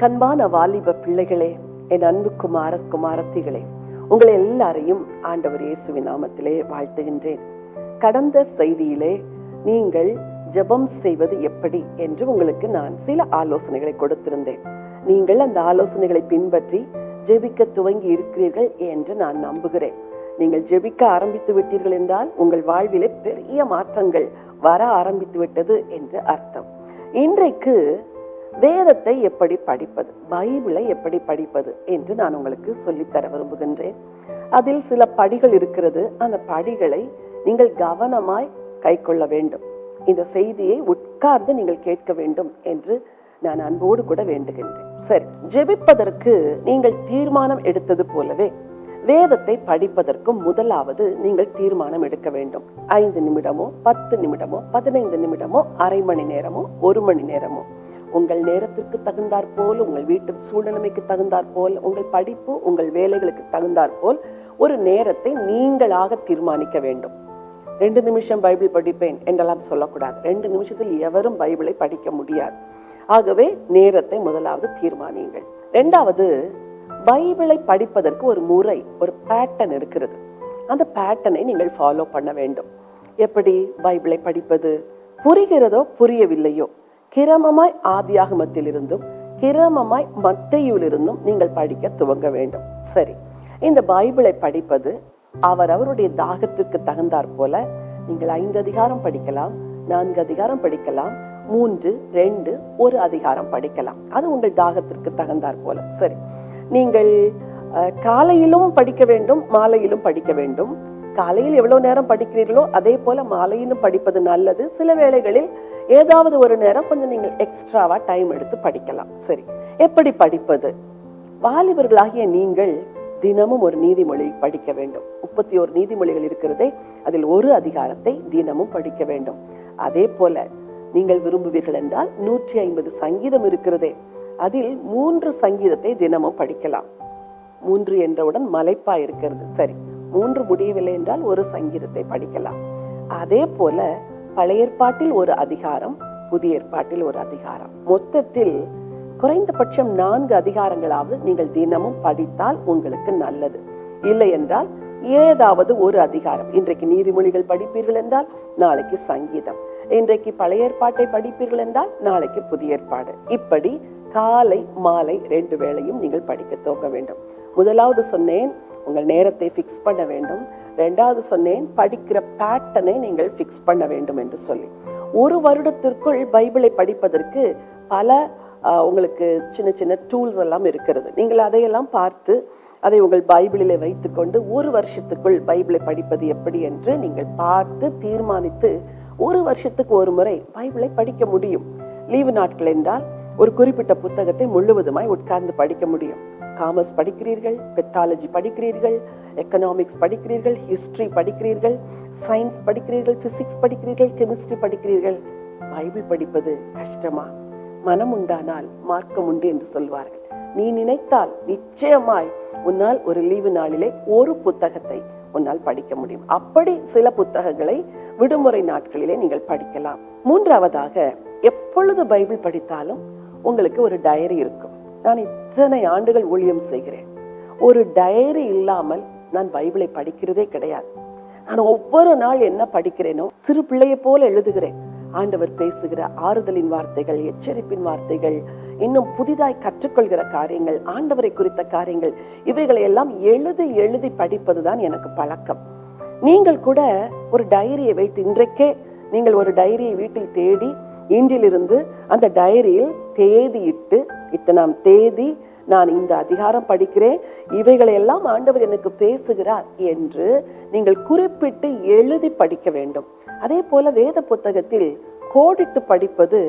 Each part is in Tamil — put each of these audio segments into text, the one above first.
கண்பான வாலிப பிள்ளைகளே என் அன்பு குமார குமாரத்திகளே உங்களை எல்லாரையும் ஆண்டவர் இயேசுவின் நாமத்திலே வாழ்த்துகின்றேன். கடந்த செய்தியிலே நீங்கள் ஜெபம் செய்வது எப்படி என்று உங்களுக்கு நான் சில ஆலோசனைகளை கொடுத்திருந்தேன். நீங்கள் அந்த ஆலோசனைகளை பின்பற்றி ஜெபிக்க துவங்கி இருக்கிறீர்கள் என்று நான் நம்புகிறேன். நீங்கள் ஜெபிக்க ஆரம்பித்து விட்டீர்கள் என்றால் உங்கள் வாழ்விலே பெரிய மாற்றங்கள் வர ஆரம்பித்து விட்டது என்று அர்த்தம். இன்றைக்கு வேதத்தை எப்படி படிப்பது? பைபிளை எப்படி படிப்பது என்று நான் உங்களுக்கு சொல்லித்தர விரும்புகின்றேன். அதில் சில படிகள் இருக்கிறது. அந்த படிகளை நீங்கள் கவனமாய் கைக்கொள்ள வேண்டும். இந்த செய்தியை உட்கார்ந்து நீங்கள் கேட்க வேண்டும் என்று நான் அன்போடு கூட வேண்டுகின்றேன். சரி ஜெபிப்பதற்கு நீங்கள் தீர்மானம் எடுத்தது போலவே வேதத்தை படிப்பதற்கு முதலாவது நீங்கள் தீர்மானம் எடுக்க வேண்டும். ஐந்து நிமிடமோ பத்து நிமிடமோ பதினைந்து நிமிடமோ அரை மணி நேரமோ ஒரு மணி நேரமோ. உங்கள் நேரத்திற்கு தகுந்தாற் போல் உங்கள் வீட்டு சூழ்நிலைமைக்கு தகுந்தாற் போல் உங்கள் படிப்பு உங்கள் வேலைகளுக்கு தகுந்தாற் போல் ஒரு நேரத்தை நீங்களாக தீர்மானிக்க வேண்டும். ரெண்டு நிமிஷம் பைபிள் படிப்பேன் என்றெல்லாம் சொல்லக்கூடாது. ரெண்டு நிமிஷத்தில் எவரும் பைபிளை படிக்க முடியாது. ஆகவே நேரத்தை முதலாவது தீர்மானியுங்கள். ரெண்டாவது பைபிளை படிப்பதற்கு ஒரு முறை ஒரு பேட்டர்ன் இருக்கிறது. அந்த பேட்டர்னை நீங்கள் ஃபாலோ பண்ண வேண்டும். எப்படி பைபிளை படிப்பது? புரிகிறதோ புரியவில்லையோ? கிரமமாய் ஆதியாகமத்திலிருந்தும் கிரமமாய் மத்தையிலிருந்தும் நீங்கள் படிக்க துவங்க வேண்டும். சரி இந்த பைபிளை படிப்பது அவர் அவருடைய தாகத்திற்கு தகுந்தாற் போல நீங்கள் ஐந்து அதிகாரம் படிக்கலாம் நான்கு அதிகாரம் படிக்கலாம் மூன்று ரெண்டு ஒரு அதிகாரம் படிக்கலாம். அது உங்கள் தாகத்திற்கு தகுந்தாற் போல. சரி நீங்கள் அஹ், காலையிலும் படிக்க வேண்டும் மாலையிலும் படிக்க வேண்டும். காலையில் எவ்வளவு நேரம் படிக்கிறீர்களோ அதே போல மாலையிலும் படிப்பது நல்லது. சில வேளைகளில் ஏதாவது ஒரு நேரம் கொஞ்சம் நீங்கள் எக்ஸ்ட்ராவா டைம் எடுத்து படிக்கலாம். சரி. எப்படி படிப்பது? வாலிபர்களாகிய நீங்கள் தினமும் ஒரு நீதிமொழி படிக்க வேண்டும். முப்பத்தி ஒரு நீதிமொழிகள் இருக்கிறதே அதில் ஒரு அதிகாரத்தை தினமும் படிக்க வேண்டும். அதே போல நீங்கள் விரும்புவீர்கள் என்றால் நூற்றி ஐம்பது சங்கீதம் இருக்கிறதே அதில் மூன்று சங்கீதத்தை தினமும் படிக்கலாம். மூன்று என்றவுடன் மலைப்பா இருக்கிறது. சரி. மூன்று முடியவில்லை என்றால் ஒரு சங்கீதத்தை படிக்கலாம். அதே போல பழைய ஏற்பாட்டில் ஒரு அதிகாரம் புதிய ஏற்பாட்டில் ஒரு அதிகாரம். மொத்தத்தில் குறைந்தபட்சம் நான்கு அதிகாரங்களாவது நீங்கள் தினமும் படித்தால் உங்களுக்கு நல்லது. இல்லை என்றால் ஏதாவது ஒரு அதிகாரம். இன்றைக்கு நீதிமொழிகள் படிப்பீர்கள் என்றால் நாளைக்கு சங்கீதம். இன்றைக்கு பழைய ஏற்பாட்டை படிப்பீர்கள் என்றால் நாளைக்கு புதிய ஏற்பாடு. இப்படி காலை மாலை ரெண்டு வேளையும் நீங்கள் படிக்க துவங்க வேண்டும். முதலாவது சொன்னேன் உங்கள் நேரத்தை ஃபிக்ஸ் பண்ண வேண்டும். ரெண்டாவது சொன்னேன் படிக்கிற பேட்டர்னை நீங்கள் ஃபிக்ஸ் பண்ண வேண்டும் என்று சொல்லி. ஒரு வருடத்திற்குள் பைபிளை படிப்பதற்கு பல உங்களுக்கு சின்ன சின்ன டூல்ஸ் எல்லாம் இருக்கிறது. நீங்கள் அதையெல்லாம் பார்த்து அதை உங்கள் பைபிளில் வைத்துக்கொண்டு ஒரு வருஷத்துக்குள் பைபிளை படிப்பது எப்படி என்று நீங்கள் பார்த்து தீர்மானித்து ஒரு வருஷத்துக்கு ஒரு முறை பைபிளை படிக்க முடியும். லீவு நாட்கள் என்றால் ஒரு குறிப்பிட்ட புத்தகத்தை முழுவதுமாய் உட்கார்ந்து படிக்க முடியும். காமர்ஸ் படிக்கிறீர்கள் பெத்தாலஜி படிக்கிறீர்கள் எக்கனாமிக்ஸ் படிக்கிறீர்கள் ஹிஸ்ட்ரி படிக்கிறீர்கள் சயின்ஸ் படிக்கிறீர்கள் பிசிக்ஸ் படிக்கிறீர்கள் கெமிஸ்ட்ரி படிக்கிறீர்கள். பைபிள் படிப்பது கஷ்டமா? மனம் உண்டானால் மார்க்கம் உண்டு என்று சொல்வார்கள். நீ நினைத்தால் நிச்சயமாய் உன்னால் ஒரு லீவு நாளிலே ஒரு புத்தகத்தை உன்னால் படிக்க முடியும். அப்படி சில புத்தகங்களை விடுமுறை நாட்களிலே நீங்கள் படிக்கலாம். மூன்றாவதாக எப்பொழுது பைபிள் படித்தாலும் உங்களுக்கு ஒரு டயரி இருக்கும். நான் இத்தனை ஆண்டுகள் ஊழியம் செய்கிறேன். ஒரு டயரி இல்லாமல் நான் பைபிளை படிக்கிறதே கிடையாது. நான் ஒவ்வொரு நாள் என்ன படிக்கிறேனோ சிறு பிள்ளையை போல எழுதுகிறேன். ஆண்டவர் பேசுகிற ஆறுதலின் வார்த்தைகள் எச்சரிப்பின் வார்த்தைகள் இன்னும் புதிதாய் கற்றுக்கொள்கிற காரியங்கள் ஆண்டவரை குறித்த காரியங்கள் இவைகளை எல்லாம் எழுதி எழுதி படிப்பதுதான் எனக்கு பழக்கம். நீங்கள் கூட ஒரு டைரியை வைத்து இன்றைக்கே நீங்கள் ஒரு டைரியை வீட்டில் தேடி இன்றிலிருந்து அந்த டைரியில் தேதியிட்டு இத்தனாம் தேதி நான் இந்த அதிகாரம் படிக்கிறேன். இவைகளை எல்லாம் ஆண்டவர் எனக்கு பேசுகிறார் என்று நீங்கள் குறிப்பிட்டு எழுதி படிக்க வேண்டும். அதே போல வேத புத்தகத்தில் கோடிட்டு படிப்பது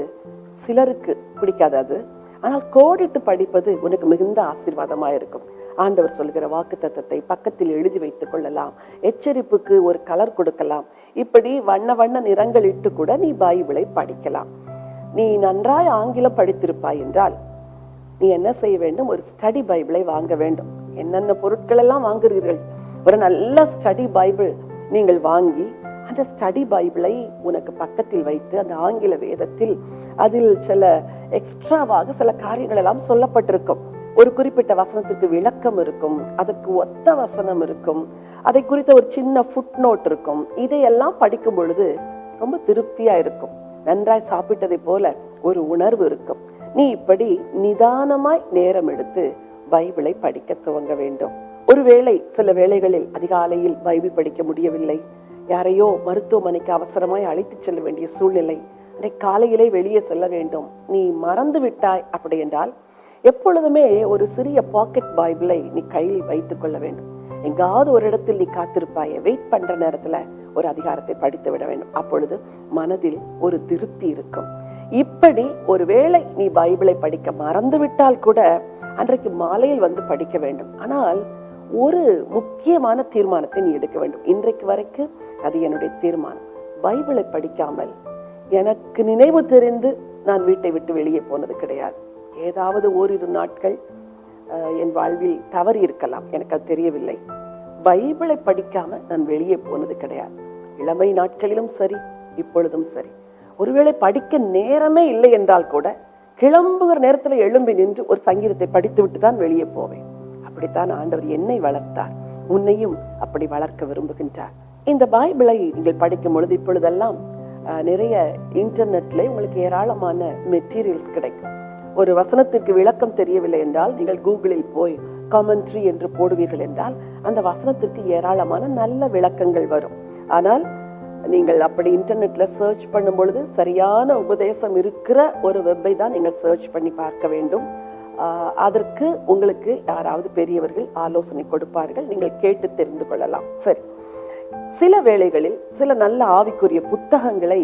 சிலருக்கு பிடிக்காது அது ஆனால் கோடிட்டு படிப்பது உனக்கு மிகுந்த ஆசீர்வாதமாக இருக்கும் ஆண்டவர் சொல்கிற வாக்கு தத்தத்தை பக்கத்தில் எழுதி வைத்துக் கொள்ளலாம். எச்சரிப்புக்கு ஒரு கலர் கொடுக்கலாம். இப்படி வண்ண வண்ண நிறங்கள் இட்டு கூட நீ பைபிளை படிக்கலாம். நீ நன்றாய் ஆங்கிலம் படித்திருப்பாய் என்றால் நீ என்ன செய்ய வேண்டும்? ஒரு ஸ்டடி பைபிளை வாங்க வேண்டும். என்னென்ன பொருட்கள் எல்லாம் வாங்குகிறீர்கள்? ஒரு நல்ல ஸ்டடி பைபிள் நீங்கள் வாங்கி அந்த ஸ்டடி பைபிளை உனக்கு பக்கத்தில் வைத்து அந்த ஆங்கில வேதத்தில் அதில் சில எக்ஸ்ட்ராவாக சில காரியங்கள் எல்லாம் சொல்லப்பட்டிருக்கும். ஒரு குறிப்பிட்ட வசனத்துக்கு விளக்கம் இருக்கும் அதற்கு ஒத்த வசனம் இருக்கும் அதை குறித்த ஒரு சின்ன ஃபுட் நோட் இருக்கும். இதையெல்லாம் படிக்கும் பொழுது ரொம்ப திருப்தியா இருக்கும். நன்றாய் சாப்பிட்டதை போல ஒரு உணர்வு இருக்கும். நீ இப்படி நிதானமாய் நேரம் எடுத்து பைபிளை படிக்க துவங்க வேண்டும். ஒருவேளை சில வேளைகளில் அதிகாலையில் பைபிள் படிக்க முடியவில்லை. யாரையோ மருத்துவமனைக்கு அவசரமாய் அழைத்துச் செல்ல வேண்டிய சூழ்நிலை அன்றைக்கு காலையிலே வெளியே செல்ல வேண்டும். நீ மறந்து விட்டாய் அப்படி என்றால் எப்பொழுதுமே ஒரு சிறிய பாக்கெட் பைபிளை நீ கையில் வைத்துக் கொள்ள வேண்டும். எங்காவது ஒரு இடத்தில் நீ காத்திருப்பாய வெயிட் பண்ற நேரத்துல ஒரு அதிகாரத்தை படித்து விட வேண்டும். அப்பொழுது மனதில் ஒரு திருப்தி இருக்கும். இப்படி ஒருவேளை நீ பைபிளை படிக்க மறந்து விட்டால் கூட அன்றைக்கு மாலையில் வந்து படிக்க வேண்டும். ஆனால் ஒரு முக்கியமான தீர்மானத்தை நீ எடுக்க வேண்டும். இன்றைக்கு வரைக்கும் அது என்னுடைய தீர்மானம். பைபிளை படிக்காமல் எனக்கு நினைவு தெரிந்து நான் வீட்டை விட்டு வெளியே போனது கிடையாது. ஏதாவது ஓரிரு நாட்கள் என் வாழ்வில் தவறி இருக்கலாம். எனக்கு அது தெரியவில்லை. பைபிளை படிக்காம நான் வெளியே போனது கிடையாது. இளமை நாட்களிலும் சரி இப்பொழுதும் சரி. ஒருவேளை படிக்க நேரமே இல்லை என்றால் கூட கிளம்புகிற நேரத்துல எழும்பி நின்று ஒரு சங்கீதத்தை படித்து விட்டு தான் வெளியே போவேன். அப்படித்தான் ஆண்டவர் என்னை வளர்த்தார். உன்னையும் அப்படி வளர்க்க விரும்புகின்றார். இந்த பைபிளை நீங்கள் படிக்கும் பொழுது இப்பொழுதெல்லாம் நிறைய இன்டர்நெட்ல உங்களுக்கு ஏராளமான மெட்டீரியல்ஸ் கிடைக்கும். ஒரு வசனத்திற்கு விளக்கம் தெரியவில்லை என்றால் நீங்கள் கூகுளில் போய் காமெண்ட்ரி என்று போடுவீர்கள் என்றால் அந்த வசனத்திற்கு ஏராளமான நல்ல விளக்கங்கள் வரும். ஆனால் நீங்கள் அப்படி இன்டர்நெட்ல சர்ச் பண்ணும் பொழுது சரியான உபதேசம் இருக்கிற ஒரு வெப்பை தான் நீங்கள் சர்ச் பண்ணி பார்க்க வேண்டும். அதற்கு உங்களுக்கு யாராவது பெரியவர்கள் ஆலோசனை கொடுப்பார்கள். நீங்கள் கேட்டு தெரிந்து கொள்ளலாம். சரி. சில வேளைகளில் சில நல்ல ஆவிக்குரிய புத்தகங்களை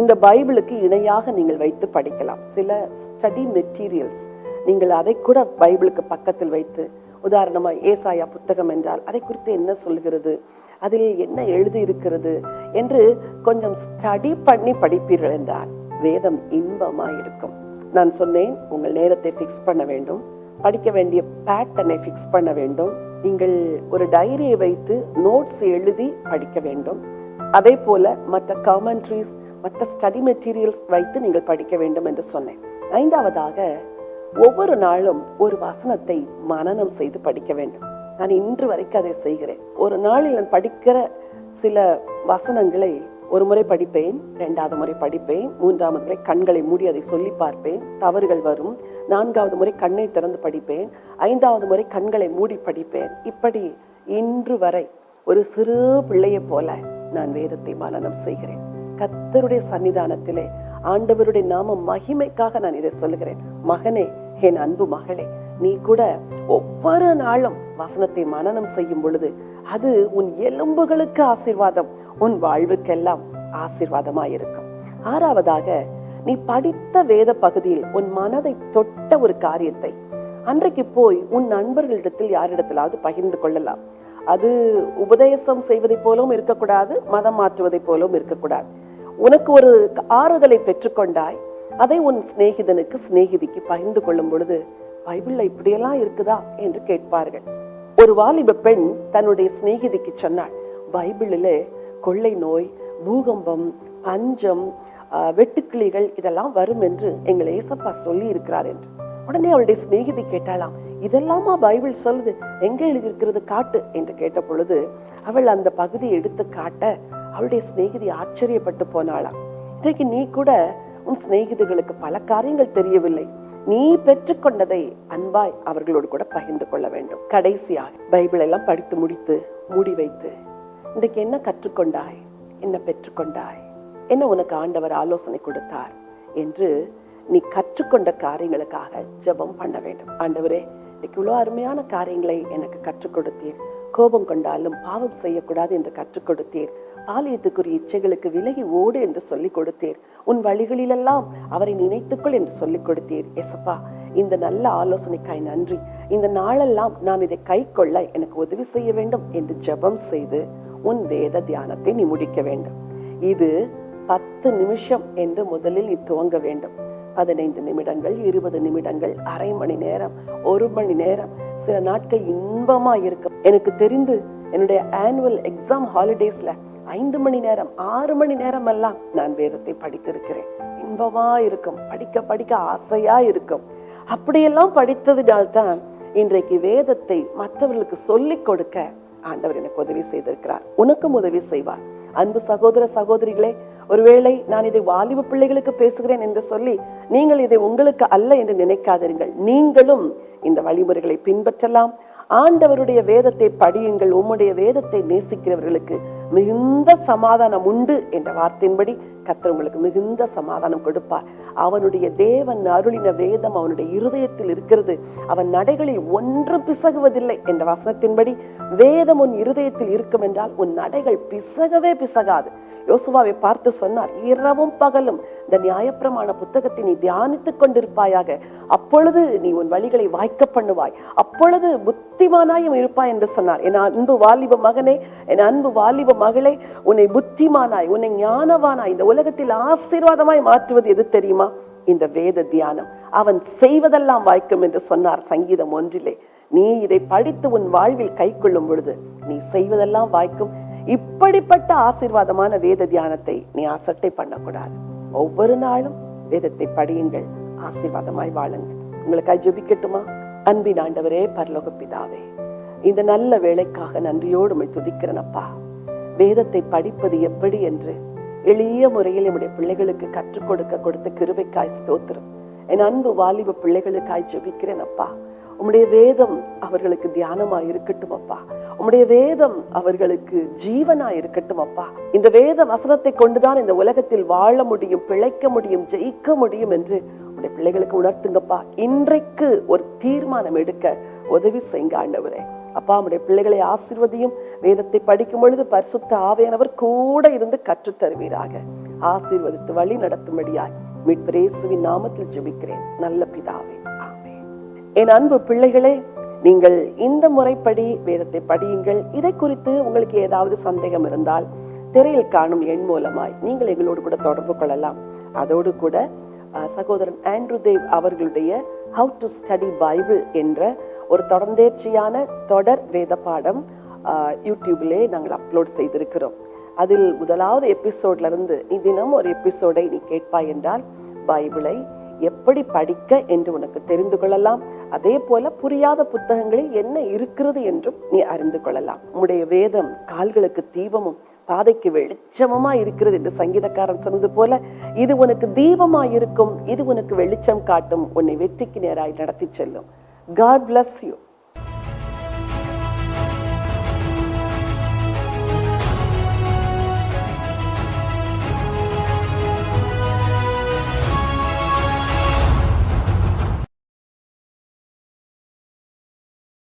இந்த பைபிளுக்கு இணையாக நீங்கள் வைத்து படிக்கலாம். சில ஸ்டடி மெட்டீரியல்ஸ் நீங்கள் அதை கூட பைபிளுக்கு பக்கத்தில் வைத்து உதாரணமாக ஏசாயா புத்தகம் என்றால் அதை குறித்து என்ன சொல்கிறது அதில் என்ன எழுதி இருக்கிறது என்று கொஞ்சம் ஸ்டடி பண்ணி படிப்பீர்கள் என்றால் வேதம் இன்பமாக இருக்கும். நான் சொன்னேன் உங்கள் நேரத்தை ஃபிக்ஸ் பண்ண வேண்டும் படிக்க வேண்டிய பேட்டர்னை ஃபிக்ஸ் பண்ண வேண்டும். நீங்கள் ஒரு டைரியை வைத்து நோட்ஸ் எழுதி படிக்க வேண்டும். அதே போல மற்ற காமெண்ட்ரிஸ் மற்ற ஸ்டடி மெட்டீரியல்ஸ் வைத்து நீங்கள் படிக்க வேண்டும் என்று சொன்னேன். ஐந்தாவதாக ஒவ்வொரு நாளும் ஒரு வசனத்தை மனநம் செய்து படிக்க வேண்டும். நான் இன்று வரைக்கும் அதை செய்கிறேன். ஒரு நாளில் நான் படிக்கிற சில வசனங்களை ஒரு முறை படிப்பேன் இரண்டாவது முறை படிப்பேன் மூன்றாவது முறை கண்களை மூடி அதை சொல்லி பார்ப்பேன் தவறுகள் வரும். நான்காவது முறை கண்ணை திறந்து படிப்பேன் ஐந்தாவது முறை கண்களை மூடி படிப்பேன். இப்படி இன்று வரை ஒரு சிறு பிள்ளையை போல நான் வேதத்தை மனனம் செய்கிறேன். கர்த்தருடைய சன்னிதானத்திலே ஆண்டவருடைய நாம மகிமைக்காக நான் இதை சொல்லுகிறேன். மகனே என் அன்பு மகளே நீ கூட ஒவ்வொரு நாளும் வசனத்தை மனனம் செய்யும் பொழுது அது உன் எலும்புகளுக்கு ஆசீர்வாதம் உன் வாழ்வுக்கெல்லாம் ஆசீர்வாதமாயிருக்கும். ஆறாவதாக நீ படித்த வேத பகுதியில் உன் மனதை தொட்ட ஒரு காரியத்தை அன்றைக்கு போய் உன் நண்பர்களிடத்தில் யாரிடத்திலாவது பகிர்ந்து கொள்ளலாம். அது உபதேசம் செய்வதை போலவும் இருக்கக்கூடாது மதம் மாற்றுவதை போலவும் இருக்கக்கூடாது. உனக்கு ஒரு ஆறுதலை பெற்றுக்கொண்டாய் அதை உன் சிநேகிதனுக்கு சிநேகிதிக்கு பகிர்ந்து கொள்ளும் பொழுது பைபிள்ல இப்படியெல்லாம் இருக்குதா என்று கேட்பார்கள். ஒரு வாலிப பெண் தன்னுடைய சிநேகிதிக்கு சொன்னாள் பைபிளிலே கொள்ளை நோய் பூகம்பம் பஞ்சம் வெட்டுக்கிளிகள் இதெல்லாம் வரும் என்று எங்கள் ஏசப்பா சொல்லி இருக்கிறார் என்று. உடனே அவளுடைய சிநேகிதி கேட்டாலாம் இதெல்லாமா பைபிள் சொல்லுது? எங்க எழுதியிருக்கிறது காட்டு? என்று கேட்ட பொழுது அவள் அந்த பகுதியை எடுத்து காட்ட அவளுடைய சிநேகிதி ஆச்சரியப்பட்டு போனாளாம். இன்றைக்கு நீ கூட உன் சிநேகிதிகளுக்கு பல காரியங்கள் தெரியவில்லை. நீ பெற்றுக்கொண்டதை அன்பாய் அவர்களோடு கூட பகிர்ந்து கொள்ள வேண்டும். கடைசியாக பைபிள் எல்லாம் படித்து முடித்து மூடி வைத்து இன்றைக்கு என்ன கற்றுக்கொண்டாய்? என்ன பெற்றுக்கொண்டாய்? என்ன உனக்கு ஆண்டவர் ஆலோசனை கொடுத்தார்? என்று நீ கற்றுக்கொண்ட காரியங்களுக்காக ஜெபம் பண்ண வேண்டும். ஆண்டவரே இன்னைக்கு இவ்வளோ அருமையான காரியங்களை எனக்கு கற்றுக் கொடுத்தீர். கோபம் கொண்டாலும் பாவம் செய்யக்கூடாது என்று கற்றுக் கொடுத்தீர். பாலியத்துக்குரிய இச்சைகளுக்கு விலகி ஓடு என்று சொல்லிக் கொடுத்தீர். உன் வழிகளிலெல்லாம் அவரை நினைத்துக்கொள் என்று சொல்லிக் கொடுத்தீர். எசப்பா இந்த நல்ல ஆலோசனைக்காய் நன்றி. இந்த நாளெல்லாம் நான் இதை கை கொள்ள எனக்கு உதவி செய்ய வேண்டும் என்று ஜெபம் செய்து உன் வேத தியானத்தை நீ முடிக்க வேண்டும். இது பத்து நிமிஷம் என்று முதலில் நீ துவங்க வேண்டும். பதினைந்து நிமிடங்கள் இருபது நிமிடங்கள் அரை மணி நேரம் ஒரு மணி நேரம் சில நாட்கள் இன்பமா இருக்கும் எனக்கு தெரிந்து என்னுடைய ஆனுவல் எக்ஸாம் ஹாலிடேஸ்ல ஐந்து மணி நேரம் ஆறு மணி நேரம் எல்லாம் நான் வேதத்தை படித்திருக்கிறேன். இன்பமா இருக்கும் படிக்க படிக்க ஆசையா இருக்கும். அப்படியெல்லாம் படித்ததினால்தான் இன்றைக்கு வேதத்தை மற்றவர்களுக்கு சொல்லிக் கொடுக்க ஆண்டவர் எனக்கு உதவி செய்திருக்கிறார். உனக்கும் உதவி செய்வார். அன்பு சகோதர சகோதரிகளே ஒருவேளை நான் இதை வாலிப பிள்ளைகளுக்கு பேசுகிறேன் என்று சொல்லி நீங்கள் இதை உங்களுக்கு அல்ல என்று நினைக்காதீர்கள். நீங்களும் இந்த வழிமுறைகளை பின்பற்றலாம். ஆண்டவருடைய வேதத்தை படியுங்கள். உம்முடைய வேதத்தை நேசிக்கிறவர்களுக்கு மிகுந்த சமாதானம் உண்டு என்ற வார்த்தையின்படி கத்தர் உங்களுக்கு மிகுந்த சமாதானம் கொடுப்பார். அவனுடைய தேவன் அருளின வேதம் அவனுடைய இருதயத்தில் இருக்கிறது. அவன் நடைகளில் ஒன்று பிசகுவதில்லை என்ற வசனத்தின்படி வேதம் உன் இருதயத்தில் இருக்கும் என்றால் உன் நடைகள் பிசகவே பிசகாது. யோசுவாவை பார்த்து சொன்னார் இரவும் பகலும் இந்த நியாயப்பிரமாண புத்தகத்தை நீ தியானித்துக் கொண்டிருப்பாயாக. அப்பொழுது நீ உன் வழிகளை வாய்க்க பண்ணுவாய். அப்பொழுது புத்திமானாயும் இருப்பாய் என்று சொன்னார். என் அன்பு வாலிப மகனே என் அன்பு வாலிப மகளே உன்னை புத்திமானாய் உன்னை ஞானவானாய் இந்த உலகத்தில் ஆசீர்வாதமாய் மாற்றுவது எது தெரியுமா? இந்த வேத தியானம். அவன் செய்வதெல்லாம் வாய்க்கும் என்று சொன்னார் சங்கீதம் ஒன்றிலே. நீ இதை படித்து உன் வாழ்வில் கை கொள்ளும் பொழுது நீ செய்வதெல்லாம் வாய்க்கும். இப்படிப்பட்ட ஆசீர்வாதமான வேத தியானத்தை நீ அசட்டை பண்ணக்கூடாது. ஒவ்வொரு நாளும் வேதத்தை படியுங்கள் ஆசீர்வாதமாய் வாழுங்கள். உங்களுக்காக ஜெபிக்கட்டுமா? அன்பின் ஆண்டவரே பரலோக பிதாவே இந்த நல்ல வேலைக்காக நன்றியோடு உம்மை துதிக்கிறனப்பா வேதத்தை படிப்பது எப்படி என்று எளிய முறையில் நம்முடைய பிள்ளைகளுக்கு கற்றுக் கொடுக்க கொடுத்த கிருபைக்காய் ஸ்தோத்திரம். என் அன்பு வாலிப பிள்ளைகளுக்காய் ஜெபிக்கிறேன் அப்பா. உம்முடைய வேதம் அவர்களுக்கு தியானமா இருக்கட்டும் அப்பா. உம்முடைய வேதம் அவர்களுக்கு ஜீவனா இருக்கட்டும் அப்பா. இந்த வேத வசனத்தை கொண்டுதான் இந்த உலகத்தில் வாழ முடியும் பிழைக்க முடியும் ஜெயிக்க முடியும் என்று உடைய பிள்ளைகளுக்கு உணர்த்துங்கப்பா. இன்றைக்கு ஒரு தீர்மானம் எடுக்க உதவி செய்யுங்க ஆண்டவரே. அப்பா உடைய பிள்ளைகளை ஆசிர்வதியும் வேதத்தை படிக்கும் பொழுது பரிசுத்த ஆவையானவர் கூட இருந்து கற்றுத் தருவீராக ஆசீர்வதித்து வழி நடத்தும்படியாய் மீட்பரேசுவின் நாமத்தில் ஜெபிக்கிறேன். நல்ல பிதாவே. என் அன்பு பிள்ளைகளே நீங்கள் இந்த முறைப்படி வேதத்தை படியுங்கள். இதை குறித்து உங்களுக்கு ஏதாவது சந்தேகம் இருந்தால் திரையில் காணும் எண் மூலமாய் நீங்கள் எங்களோடு கூட தொடர்பு கொள்ளலாம். அதோடு கூட சகோதரன் ஆண்ட்ரூ தேவ் அவர்களுடைய ஹவு டு ஸ்டடி பைபிள் என்ற ஒரு தொடர்ந்தேர்ச்சியான தொடர் வேத பாடம் யூடியூப்லே யூடியூபிலே நாங்கள் அப்லோட் செய்திருக்கிறோம். அதில் முதலாவது எபிசோட்ல இருந்து நீ தினம் ஒரு எபிசோடை நீ கேட்பாய் என்றால் பைபிளை எப்படி படிக்க என்று உனக்கு தெரிந்து கொள்ளலாம்? அதே போல புரியாத புத்தகங்களில் என்ன இருக்கிறது என்றும் நீ அறிந்து கொள்ளலாம். உடைய வேதம் கால்களுக்கு தீபமும் பாதைக்கு வெளிச்சமுமா இருக்கிறது என்று சங்கீதக்காரன் சொன்னது போல இது உனக்கு தீபமா இருக்கும் இது உனக்கு வெளிச்சம் காட்டும் உன்னை வெற்றிக்கு நேராய் நடத்தி செல்லும். God bless you